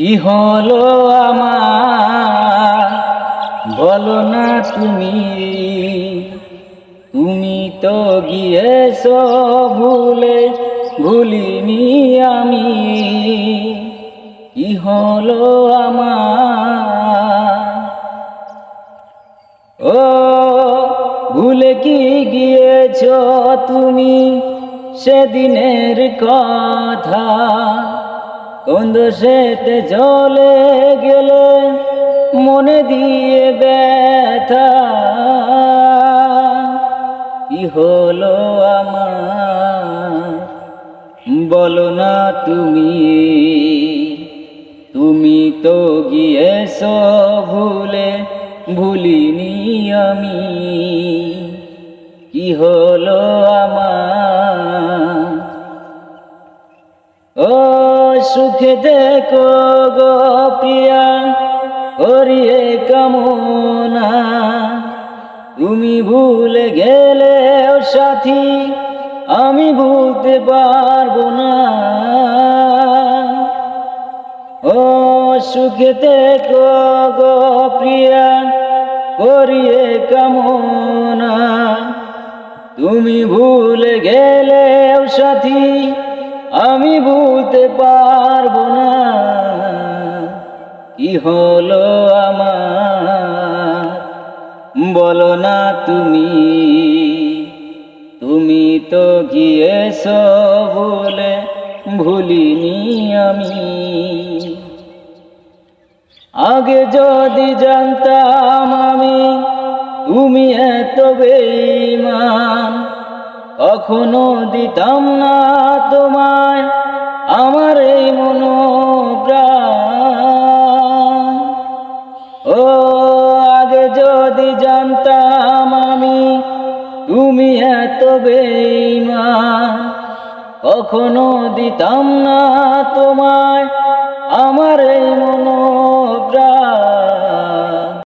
কি হলো আমার? বলো না তুমি। তুমি তো গিয়েছ ভুলে, ভুলিনি আমি। কি হলো আমার? ও, ভুলে কি গিয়েছ তুমি সেদিনের কথা? কন্দ সেতে চলে গেলে মনে দিয়ে ব্যথা। কি হলো আমার? বলো না তুমি তুমি তো গিয়েছ ভুলে, ভুলিনি আমি। কি হলো আমার? ও সুখে দেখো গো প্রিয়া করিয়ে কামনা। তুমি ভুলে গেলে সাথী, আমি ভুলতে পারব না। ও সুখে দেখো গো প্রিয়া করিয়ে কামনা। তুমি ভুলে গেলে সাথী আমি ভুলতে পারব না। কি হলো আমার? বলো না তুমি। তুমি তো গিয়েছ বলে ভুলিনি আমি। আগে যদি জানতাম আমি তুমি এত বেইমান কখনো দিতাম না তোমায়। ও আগে যদি জানতাম আমি তুমি এত বেইমা কখনো দিতাম না তোমায়।